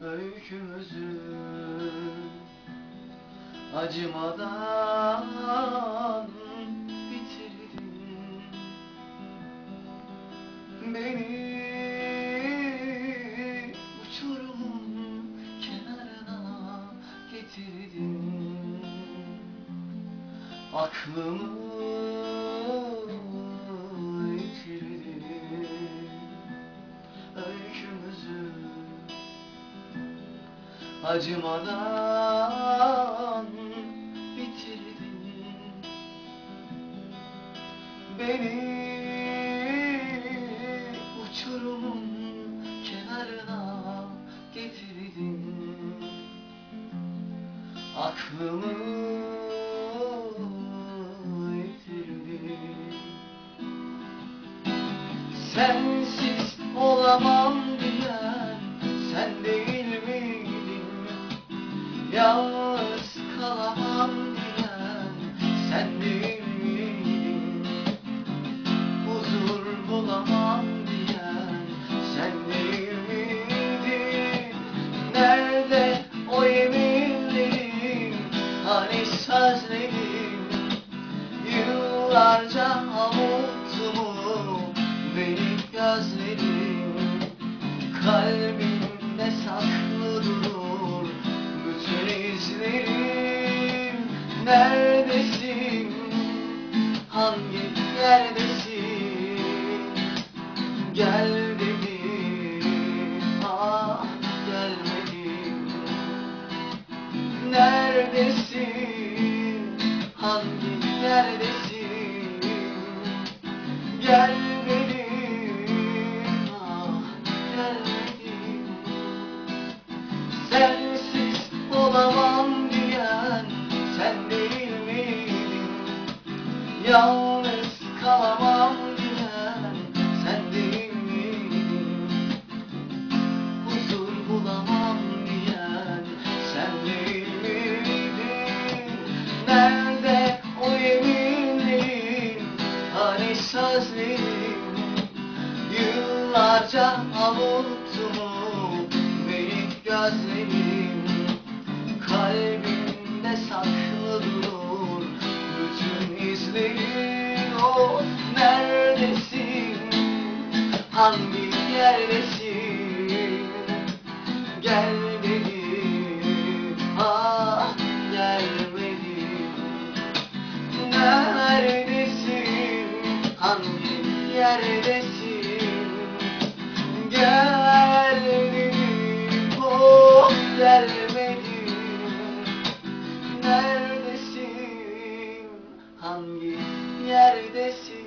öykümüzü acımadan bitirdin. Beni uçurumun kenarına getirdin. Aklımı acımadan bitirdin beni uçurumun kenarına getirdin aklımı yitirdin Sensiz olamam diyen sen değil? Yalnız kalamam diyen sen? Huzur bulamam diyen sen? Nerede o yeminlerin, hani sözlerin? Yıllarca avuttumu benim gözlerim Kalbimde bütün izlerim Neredesin? Hangi yerdesin? Gel dedim ah gelmedin Neredesin? Yalnız kalamam diyen sen? Huzur bulamam diyen sen? Nerede o yeminlerin, hani? Yıllarca avuttumu benim gözlerim Kalbimde saklı durur bütün izlerin Oh neredesin? Hangi yerdesin? Gel dedim ah gelmedin Neredesin? Hangi yerdesin? Hangi yerdesin?